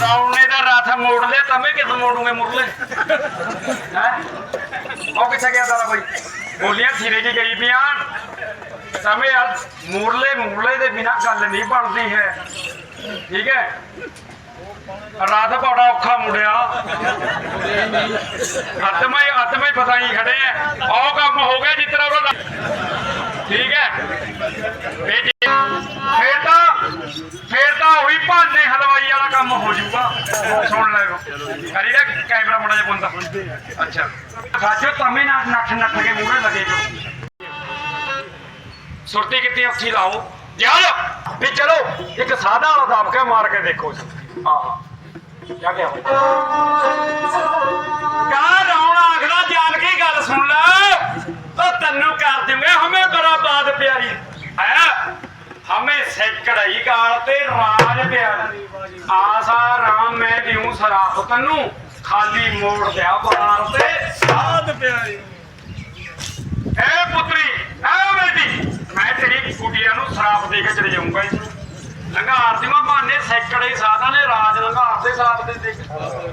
ਰਾਉਣੇ ਦਾ ਰਾਥ ਮੋੜ ਲਿਆ ਤਾਂ ਮੈਂ ਕਿੱਥੇ ਮੋੜੂਗੇ ਮੁਰਲੇ ਹੈ ਉਹ ਕਿੱਥੇ ਗਿਆ ਤਾਰਾ ਕੋਈ ਬੋਲੀਆਂ ਸਿਰੇ ਕੀ ਗਈ ਪੀਆਂ ਸਮੇਂ ਆ ਮੁਰਲੇ ਰਾਤ ਬੜਾ ਔਖਾ ਮੁੜਿਆ ਅੱਤਮਾ ਹੀ ਅੱਤਮਾ ਹੀ ਪਤਾ ਖੜੇ ਆ ਉਹ ਕੰਮ ਹੋ ਗਿਆ ਜਿਸ ਤਰ੍ਹਾਂ ਉਹਦਾ। ਠੀਕ ਹੈ ਫੇਰ ਤਾਂ ਫੇਰ ਤਾਂ ਉਹੀ ਭਾਨੇ ਹਲਵਾਈ ਵਾਲਾ ਕੰਮ ਹੋ ਜਾਊਗਾ। ਸੁਣ ਲੈ ਕਰੀ ਕੈਮਰਾ ਮੁੰਡਾ ਜਿਹਾ ਬੰਦਾ। ਅੱਛਾ। ਸਾਜੋ, ਤਮੇ ਨਾ ਨੱਠ ਨੱਠ ਕੇ ਮੂਹਰੇ ਲੱਗੇ ਜੋ। ਸੁਰਤੀ ਕਿਤੇ ਉੱਥੀ ਲਾਓ। ਯਾਰ ਵੀ ਚਲੋ, ਇੱਕ ਸਾਦਾ ਵਾਲਾ ਦਾਬ ਕੇ ਮਾਰ ਕੇ ਦੇਖੋ। ਆਹ ਕਿਆ ਕਿਹਾ ਕਾ ਰੌਣਾ ਆਖਦਾ ਜਾਣ ਕੇ ਗੱਲ ਸੁਣ ਲੈ ਉਹ ਤੈਨੂੰ ਕਰ ਦਿੰਗੇ ਹਮੇ ਬੜਾ ਬਾਤ ਪਿਆਰੀ ਹੈ ਹਮੇ ਸੈਕੜਾਈ ਗਾਲ ਤੇ ਰਾਜ ਪਿਆਰੀ ਆਸਾ ਰਾਮ ਮੈਂ ਦਿਉ ਸਰਾਖ ਤੈਨੂੰ ਖਾਲੀ ਮੋੜ ਦਿਆ ਬਾਰ ਤੇ ਸਾਧ ਪਿਆਰੀ ਐ ਪੁੱਤਰੀ ਐ ਬੇਟੀ ਮੈਂ ਤੇਰੀ ਕੁੜੀਆਂ ਨੂੰ ਸ਼ਰਾਪ ਦੇ ਕੇ ਚਲੇ ਜਾਊਂਗਾ ਇੱਥੋਂ। ਲੰਘਾਰ ਦੀ ਮਾਨੇ ਸੈਕੜੇ ਸਾਧਾਂ ਸਾਥ ਦੇ ਦੇ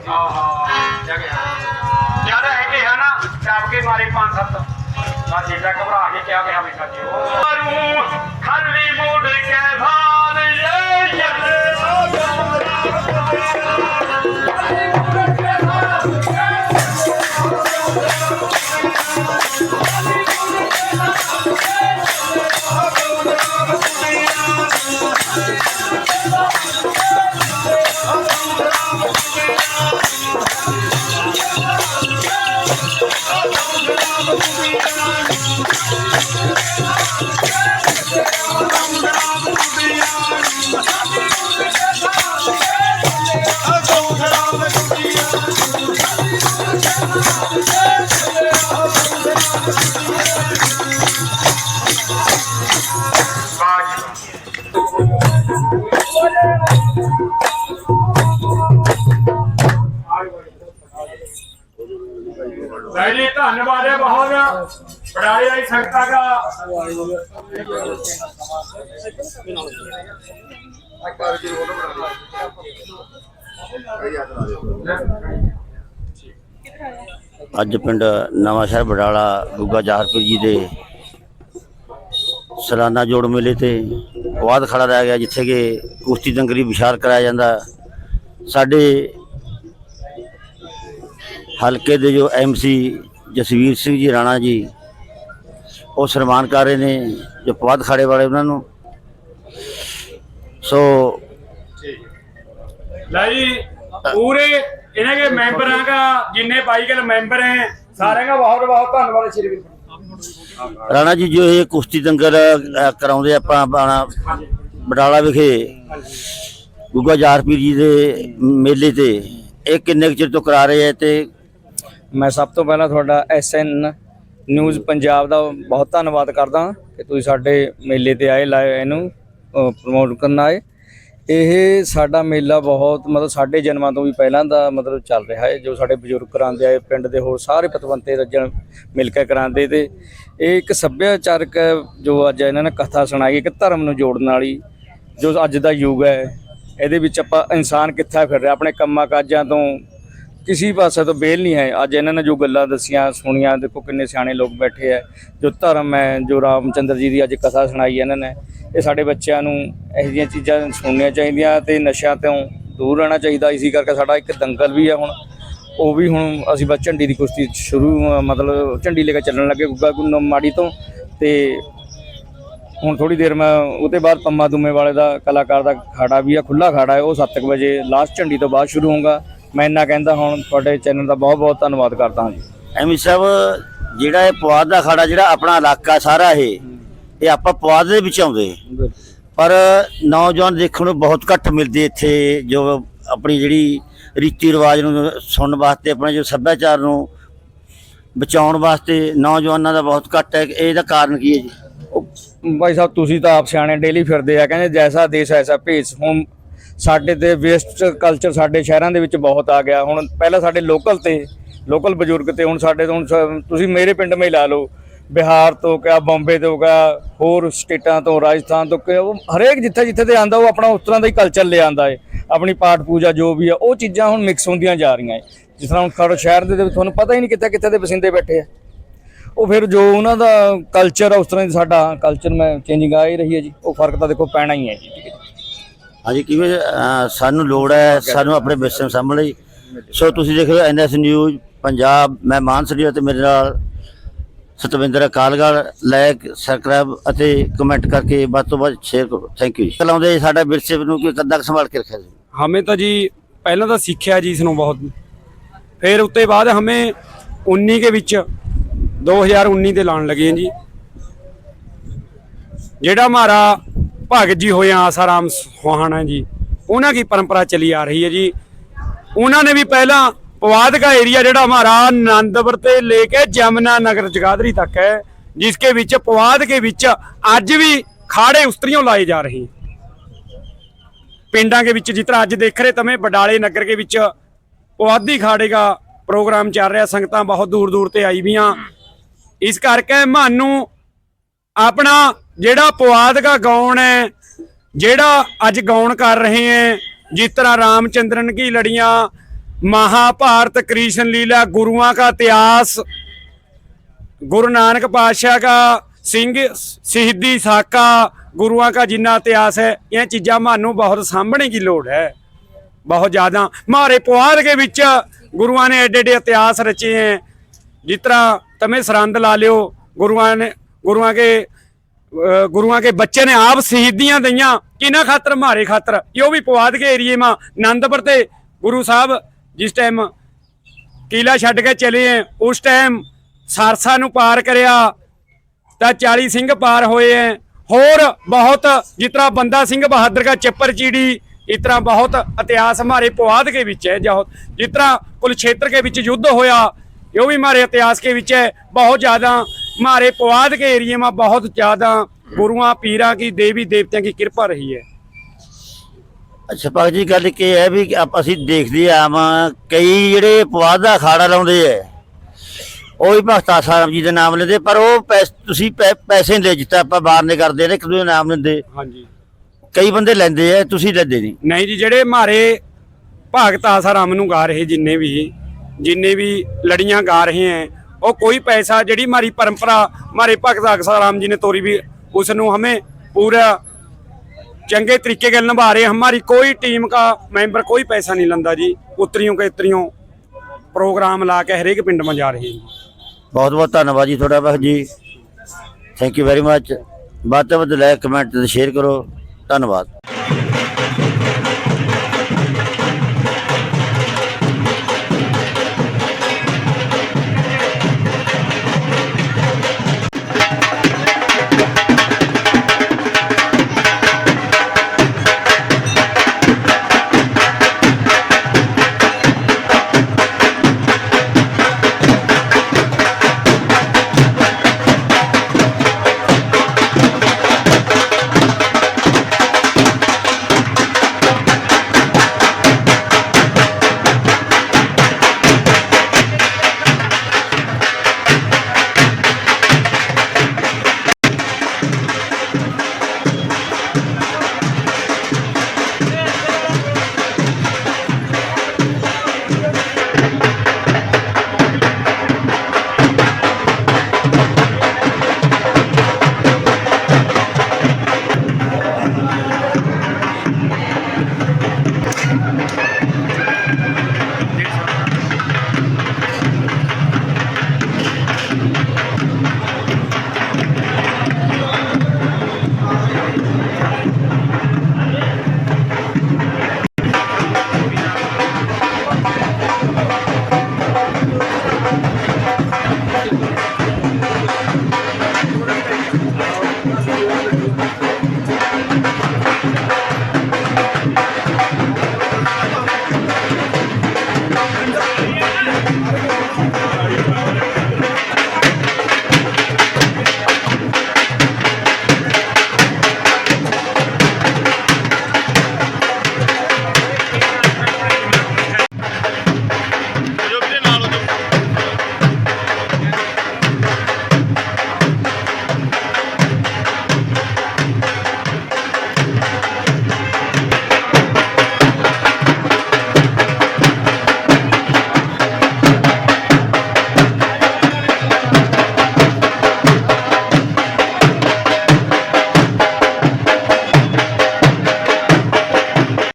ਆਹਾ ਜਗਿਆ ਯਾਰ ਹੈਗੇ ਹੈ ਨਾ ਚਾਪ ਕੇ ਮਾਰੇ ਪੰਜ ਸੱਤ। ਆ ਜੀਟਾ ਘਬਰਾ ਕੇ ਕਿਆ ਕਿਹਾ ਬੇਟਾ ਜੀ ਉਹ ਖਾਲੀ ਮੋੜ ਕੇ ਭਾਨ ਇਹ ਬਾਜ ਜੀ, ਧੰਨਵਾਦ ਹੈ ਬਹੁਤ। ਬੜਾਈ ਆਈ ਸੰਗਤਾਂ ਦਾ। ਅੱਜ ਪਿੰਡ ਨਵਾਂ ਸ਼ਹਿਰ ਬਡਾਲਾ ਗੁੱਗਾ ਜਾਹਰਪੁਰ ਜੀ ਦੇ ਸਾਲਾਨਾ ਜੋੜ ਮੇਲੇ ਤੇ ਵਾਦ ਖੜਾ ਰਹਿ ਗਿਆ ਜਿੱਥੇ ਕਿ ਕੁਸ਼ਤੀ ਦੰਗਲੀ ਵਿਸ਼ਾਲ ਕਰਾਇਆ ਜਾਂਦਾ। ਸਾਡੇ ਹਲਕੇ ਦੇ ਜੋ ਐਮਸੀ ਜਸਵੀਰ ਸਿੰਘ ਜੀ, ਰਾਣਾ ਜੀ, ਉਹ ਸਨਮਾਨ ਕਰ ਰਹੇ ਨੇ, ਜੋ ਪਵਾਦ ਖਾੜੇ ਵਾਲੇ ਉਹਨਾਂ ਨੂੰ। ਸੋ ਲੈ ਜੀ, ਪੂਰੇ ਇਹਨਾਂ ਦੇ ਮੈਂਬਰਾਂ ਦਾ ਜਿੰਨੇ ਬਾਈ ਮੈਂਬਰ ਹੈ, ਸਾਰਿਆਂ ਦਾ ਬਹੁਤ ਬਹੁਤ ਧੰਨਵਾਦ ਸ਼੍ਰੀ ਰਾਣਾ ਜੀ ਜੋ ਇਹ ਕੁਸ਼ਤੀ ਦੰਗਲ ਅ, ਕਰਾਉਂਦੇ ਆਪਾਂ ਆਪਣਾ ਬਟਾਲਾ ਵਿਖੇ ਗੁੱਗਾ ਜਾਰਪੀਰ ਜੀ ਦੇ ਮੇਲੇ ਤੇ ਇਹ ਕਿੰਨੇ ਕੁ ਚਿਰ ਤੋਂ ਕਰਾ ਰਹੇ ਹੈ ਤੇ ਮੈਂ ਸਭ ਤੋਂ ਪਹਿਲਾਂ ਤੁਹਾਡਾ ਐਸਐਨ ਨਿਊਜ਼ ਪੰਜਾਬ ਦਾ ਬਹੁਤ ਧੰਨਵਾਦ ਕਰਦਾ ਕਿ ਤੁਸੀਂ ਸਾਡੇ ਮੇਲੇ ਤੇ ਆਏ ਲਾਏ ਇਹਨੂੰ ਪ੍ਰਮੋਟ ਕਰਨ ਆਏ। ਇਹ ਸਾਡਾ ਮੇਲਾ ਬਹੁਤ, ਮਤਲਬ ਸਾਡੇ ਜਨਮਾਂ ਤੋਂ ਵੀ ਪਹਿਲਾਂ ਦਾ ਮਤਲਬ ਚੱਲ ਰਿਹਾ ਹੈ, ਜੋ ਸਾਡੇ ਬਜ਼ੁਰਗ ਕਰਾਉਂਦੇ ਆਏ ਪਿੰਡ ਦੇ ਹੋਰ ਸਾਰੇ ਪਤਵੰਤੇ ਰੱਜਣ ਮਿਲ ਕੇ ਕਰਾਉਂਦੇ ਤੇ ਇਹ ਇੱਕ ਸੱਭਿਆਚਾਰਕ ਜੋ ਅੱਜ ਇਹਨਾਂ ਨੇ ਕਥਾ ਸੁਣਾਈ, ਇੱਕ ਧਰਮ ਨੂੰ ਜੋੜਨ ਵਾਲੀ, ਜੋ ਅੱਜ ਦਾ ਯੁੱਗ ਹੈ। ਇਹਦੇ ਵਿੱਚ ਆਪਾਂ ਇਨਸਾਨ ਕਿੱਥਾ ਫਿਰ ਰਿਹਾ, ਆਪਣੇ ਕੰਮਾਂ ਕਾਜਾਂ ਤੋਂ ਕਿਸੇ ਪਾਸੇ ਤੋਂ ਬੇਲ ਨਹੀਂ ਹੈ। ਅੱਜ ਇਹਨਾਂ ਨੇ ਜੋ ਗੱਲਾਂ ਦੱਸੀਆਂ, ਸੁਣੀਆਂ, ਦੇਖੋ ਕਿੰਨੇ ਸਿਆਣੇ ਲੋਕ ਬੈਠੇ ਹੈ, ਜੋ ਧਰਮ ਹੈ, ਜੋ ਰਾਮਚੰਦਰ ਜੀ ਦੀ ਅੱਜ ਕਥਾ ਸੁਣਾਈ ਇਹਨਾਂ ਨੇ। ਇਹ ਸਾਡੇ ਬੱਚਿਆਂ ਨੂੰ ਇਹੋ ਜਿਹੀਆਂ ਚੀਜ਼ਾਂ ਸੁਣਨੀਆਂ ਚਾਹੀਦੀਆਂ ਤੇ ਨਸ਼ਿਆਂ ਤੋਂ ਦੂਰ ਰਹਿਣਾ ਚਾਹੀਦਾ। ਇਸੇ ਕਰਕੇ ਸਾਡਾ ਇੱਕ ਦੰਗਲ ਵੀ ਹੈ ਹੁਣ। ਉਹ ਵੀ ਹੁਣ ਅਸੀਂ ਬਸ ਝੰਡੀ ਦੀ ਕੁਸ਼ਤੀ ਸ਼ੁਰੂ, ਮਤਲਬ ਝੰਡੀ ਲੈ ਕੇ ਚੱਲਣ ਲੱਗੇ ਗੁੱਗਾ ਗੁੰਨ ਮਾੜੀ ਤੋਂ। ਤੇ ਹੁਣ ਥੋੜੀ ਦੇਰ ਮੈਂ ਉਹਦੇ ਬਾਅਦ ਪੰਮਾ ਦੁਮੇ ਵਾਲੇ ਦਾ ਕਲਾਕਾਰ ਦਾ ਖਾੜਾ ਵੀ ਆ ਖੁੱਲਾ ਖਾੜਾ ਹੈ, ਉਹ 7 ਵਜੇ ਲਾਸਟ ਝੰਡੀ ਤੋਂ ਬਾਅਦ ਸ਼ੁਰੂ ਹੋਊਗਾ। ਮੈਂ ਇੰਨਾ ਕਹਿੰਦਾ ਹੁਣ ਤੁਹਾਡੇ ਚੈਨਲ ਦਾ ਬਹੁਤ ਬਹੁਤ ਧੰਨਵਾਦ ਕਰਦਾ ਹਾਂ ਜੀ। ਐਮੀ ਸਾਹਿਬ, ਜਿਹੜਾ ਇਹ ਪਵਾਦ ਦਾ ਖਾੜਾ, ਜਿਹੜਾ ਆਪਣਾ ਇਲਾਕਾ ਸਾਰਾ ਇਹ ਇਹ ਆਪਾਂ ਪਵਾਦ ਦੇ ਵਿੱਚ ਆਉਂਦੇ। ਪਰ ਨੌਜਵਾਨ ਦੇਖਣ ਨੂੰ ਬਹੁਤ ਘੱਟ ਮਿਲਦੇ ਇੱਥੇ, ਜੋ ਆਪਣੀ ਜਿਹੜੀ ਰੀਤੀ ਰਿਵਾਜ ਨੂੰ ਸੁਣਨ ਵਾਸਤੇ, ਆਪਣੇ ਜੋ ਸੱਭਿਆਚਾਰ ਨੂੰ ਬਚਾਉਣ ਵਾਸਤੇ ਨੌਜਵਾਨਾਂ ਦਾ ਬਹੁਤ ਘੱਟ ਹੈ। ਇਹਦਾ ਕਾਰਨ ਕੀ ਹੈ ਜੀ? ਉਹ ਭਾਈ ਸਾਹਿਬ, ਤੁਸੀਂ ਤਾਂ ਆਪ ਸਿਆਣੇ ਡੇਲੀ ਫਿਰਦੇ ਆ, ਕਹਿੰਦੇ ਜੈਸਾ ਦੇਸ਼ ਐਸਾ ਭੇਸ। ਹੁਣ ਸਾਡੇ ਤੇ ਵੇਸਟ ਕਲਚਰ ਸਾਡੇ ਸ਼ਹਿਰਾਂ ਦੇ ਵਿੱਚ ਬਹੁਤ ਆ ਗਿਆ। ਹੁਣ ਪਹਿਲਾਂ ਸਾਡੇ ਲੋਕਲ ਤੇ ਲੋਕਲ ਬਜ਼ੁਰਗ ਤੇ, ਹੁਣ ਸਾਡੇ ਤੋਂ ਹੁਣ ਸ- ਤੁਸੀਂ ਮੇਰੇ ਪਿੰਡ ਮੇਂ ਲਾ ਲਓ। ਬਿਹਾਰ ਤੋਂ ਕਿਆ ਬੰਬੇ ਤੋਂ ਕਿਆ ਹੋਰ ਸਟੇਟਾਂ ਤੋਂ, ਰਾਜਸਥਾਨ ਤੋਂ ਕਿਆ ਉਹ ਹਰੇਕ ਜਿੱਥੇ ਜਿੱਥੇ ਤੇ ਆਂਦਾ ਉਹ ਆਪਣਾ ਉਸ ਤਰ੍ਹਾਂ ਦਾ ਹੀ ਕਲਚਰ ਲੈ ਆਂਦਾ ਹੈ ਆਪਣੀ ਪਾਠ ਪੂਜਾ ਜੋ ਵੀ ਆ, ਉਹ ਚੀਜ਼ਾਂ ਹੁਣ ਮਿਕਸ ਹੁੰਦੀਆਂ ਜਾ ਰਹੀਆਂ ਏ। ਜਿਸ ਤਰ੍ਹਾਂ ਹੁਣ ਖੜ ਸ਼ਹਿਰ ਦੇ ਵਿੱਚ ਤੁਹਾਨੂੰ ਪਤਾ ਹੀ ਨਹੀਂ ਕਿੱਥੇ ਕਿੱਥੇ ਦੇ ਵਸਿੰਦੇ ਬੈਠੇ ਆ। ਉਹ ਫਿਰ ਜੋ ਉਹਨਾਂ ਦਾ ਕਲਚਰ ਆ, ਉਸ ਤਰ੍ਹਾਂ ਹੀ ਸਾਡਾ ਕਲਚਰ ਮੈਂ ਚੇਂਜਿੰਗ ਆ ਹੀ ਰਹੀ ਹੈ ਜੀ। ਉਹ ਫ਼ਰਕ ਤਾਂ ਦੇਖੋ ਪੈਣਾ ਹੀ ਹੈ ਜੀ। ਠੀਕ ਹੈ ਹਾਂਜੀ, ਕਿਵੇਂ ਸਾਨੂੰ ਲੋੜ ਹੈ, ਸਾਨੂੰ ਆਪਣੇ ਵਿਰਸੇ ਨੂੰ ਸਾਂਭਣ ਲਈ। ਸੋ ਤੁਸੀਂ ਦੇਖ ਰਹੇ ਹੋ ਐਨਐਸ ਨਿਊਜ਼, ਪੰਜਾਬ, ਮੈਂ ਮਾਨ ਸਰੀਆ ਤੇ ਮੇਰੇ ਨਾਲ ਸਤਵਿੰਦਰ ਅਕਾਲਗੜ ਲਾਇਕ ਸਬਸਕ੍ਰਾਈਬ ਅਤੇ ਕਮੈਂਟ ਕਰਕੇ ਵੱਧ ਤੋਂ ਵੱਧ ਸ਼ੇਅਰ ਕਰੋ। ਥੈਂਕ ਯੂ ਜੀ। ਚਲਾਉਂਦੇ ਸਾਡਾ ਵਿਰਸੇ ਨੂੰ ਕਿ ਕੱਦਾਂ ਸੰਭਾਲ ਕੇ ਰੱਖਿਆ ਜੀ? ਹਮੇ ਤਾਂ ਜੀ ਪਹਿਲਾਂ ਤਾਂ ਸਿੱਖਿਆ ਜੀ ਇਸ ਨੂੰ ਬਹੁਤ। ਫਿਰ ਉੱਤੇ ਬਾਅਦ ਹਮੇ 19 ਦੇ ਵਿੱਚ 2019 ਦੇ ਲਾਣ ਲੱਗੇ ਜੀ। ਜਿਹੜਾ ਮਾਰਾ ਭਗਤ ਜੀ ਹੋਇਆ ਆਸਾਰਾਮ ਸੁਹਾਣਾ ਜੀ, ਉਹਨਾਂ ਦੀ ਪਰੰਪਰਾ ਚਲੀ ਆ ਰਹੀ ਹੈ ਜੀ। ਉਹਨਾਂ ਨੇ ਵੀ ਪਹਿਲਾਂ पवाद का एरिया ਜਿਹੜਾ हमारा आनंदपुर ਤੇ ਲੈ ਕੇ ਜਮਨਾ ਨਗਰ ਜਗਾਦਰੀ ਤੱਕ ਹੈ ਜਿਸਕੇ ਵਿੱਚ ਪਵਾਦ ਕੇ ਵਿੱਚ ਅੱਜ ਵੀ ਖਾੜੇ ਉਸਤਰੀਆਂ ਲਾਏ ਜਾ ਰਹੇ हैं ਪਿੰਡਾਂ ਦੇ ਵਿੱਚ ਜਿਸ ਤਰ੍ਹਾਂ ਅੱਜ ਦੇਖ ਰਹੇ ਤਮੇ ਬਡਾਲੇ ਨਗਰ ਦੇ ਵਿੱਚ ਪੁਆਧੀ ਖਾੜੇ ਦਾ ਪ੍ਰੋਗਰਾਮ ਚੱਲ ਰਿਹਾ ਸੰਗਤਾਂ ਬਹੁਤ ਦੂਰ ਦੂਰ ਤੇ ਆਈ ਵੀਆਂ ਇਸ ਕਰਕੇ ਮਾਨੂੰ ਆਪਣਾ ਜਿਹੜਾ ਪੁਆਧ ਦਾ ਗਾਉਣ ਹੈ ਜਿਹੜਾ ਅੱਜ ਗਾਉਣ ਕਰ ਰਹੇ ਹੈ ਜਿਸ ਤਰ੍ਹਾਂ ਰਾਮਚੰਦਰਨ ਕੀ ਲੜੀਆਂ महाभारत कृष्ण लीला गुरुओं का इतिहास गुरु नानक पातशाह का सिंह शहीदी साका गुरुओं का जिन्ना इतिहास है यह चीज़ा मानू बहुत सामने की लोड़ है बहुत ज़्यादा हमारे पुहार के बीच गुरुओं ने एडे एडे इतिहास रचे हैं जिस तरह तमें सरंद ला लियो गुरुआ ने गुरुआ के गुरुआ के बच्चे ने आप शहीदियाँ दईया किना खातर मारे खातर यो भी पवाद के एरिए में आनंदपुर से गुरु साहब ਜਿਸ ਟਾਈਮ ਕਿਲਾ ਛੱਡ ਕੇ ਚਲੇ ਐ ਉਸ ਟਾਈਮ ਸਾਰਸਾ ਨੂੰ ਪਾਰ ਕਰਿਆ ਤਾਂ 40 ਸਿੰਘ ਪਾਰ ਹੋਏ ਐ ਹੋਰ ਬਹੁਤ ਜਿਸ ਤਰ੍ਹਾਂ ਬੰਦਾ ਸਿੰਘ ਬਹਾਦਰ ਦਾ ਚੱਪਰ ਚੀੜੀ ਇਸ ਤਰ੍ਹਾਂ ਬਹੁਤ ਇਤਿਹਾਸ ਹਮਾਰੇ ਪੁਆਧ ਕੇ ਵਿੱਚ ਹੈ ਜੋ ਜਿਸ ਤਰ੍ਹਾਂ ਕੁਲਛੇਤਰ ਕੇ ਵਿੱਚ ਯੁੱਧ ਹੋਇਆ ਇਹ ਵੀ ਹਮਾਰੇ ਇਤਿਹਾਸ के ਵਿੱਚ है बहुत ज़्यादा हमारे पुआध के एरिए में बहुत ज़्यादा गुरुआ पीरा की देवी देवताओं की कृपा रही है ਅੱਛਾ ਭਗਤ ਜੀ ਗੱਲ ਕੀ ਹੈ ਵੀ ਆਪ- ਅਸੀਂ ਦੇਖਦੇ ਆਮ ਕਈ ਜਿਹੜੇ ਪਵਾਦ ਦਾ ਅਖਾੜਾ ਲਾਉਂਦੇ ਐ। ਉਹ ਵੀ ਭਗਤਾ ਸਾਹਿਬ ਜੀ ਦੇ ਨਾਮ ਲੈਂਦੇ ਪਰ ਉਹ ਤੁਸੀਂ ਪੈਸੇ ਲੈ ਜਿੱਤਾ ਆਪਾਂ ਬਾਹਰ ਨਹੀਂ ਕਰਦੇ ਨੇ ਕਿਉਂ ਨਾਮ ਲੈਂਦੇ। ਹਾਂਜੀ। ਕਈ ਬੰਦੇ ਲੈਂਦੇ ਐ ਤੁਸੀਂ ਲੈਂਦੇ ਨਹੀਂ। ਨਹੀਂ ਜੀ ਜਿਹੜੇ ਮਾਰੇ ਭਗਤ ਆਸਾ ਰਾਮ ਨੂੰ ਗਾ ਰਹੇ ਜਿੰਨੇ ਵੀ ਜਿੰਨੇ ਵੀ ਲੜੀਆਂ ਗਾ ਰਹੇ ਹੈ ਉਹ ਕੋਈ ਪੈਸਾ ਜਿਹੜੀ ਮਾਰੀ ਪਰੰਪਰਾ ਮਾਰੇ ਭਗਤ ਆਸਾ ਰਾਮ ਜੀ ਨੇ ਤੋਰੀ ਵੀ ਉਸ ਨੂੰ ਹਮੇ ਪੂਰਾ चंगे तरीके के निभा रहे हैं। हमारी कोई टीम का मेंबर कोई पैसा नहीं लंदा जी उतरियों के इतरियों प्रोग्राम ला के हरेक पिंड में जा रहे हैं ਬਹੁਤ ਬਹੁਤ ਧੰਨਵਾਦ ਜੀ ਤੁਹਾਡਾ Bhagat ji thank you very much ਵੱਧ ਤੋਂ ਵੱਧ ਲਾਇਕ ਕਮੈਂਟ ਤੇ ਸ਼ੇਅਰ ਕਰੋ ਧੰਨਵਾਦ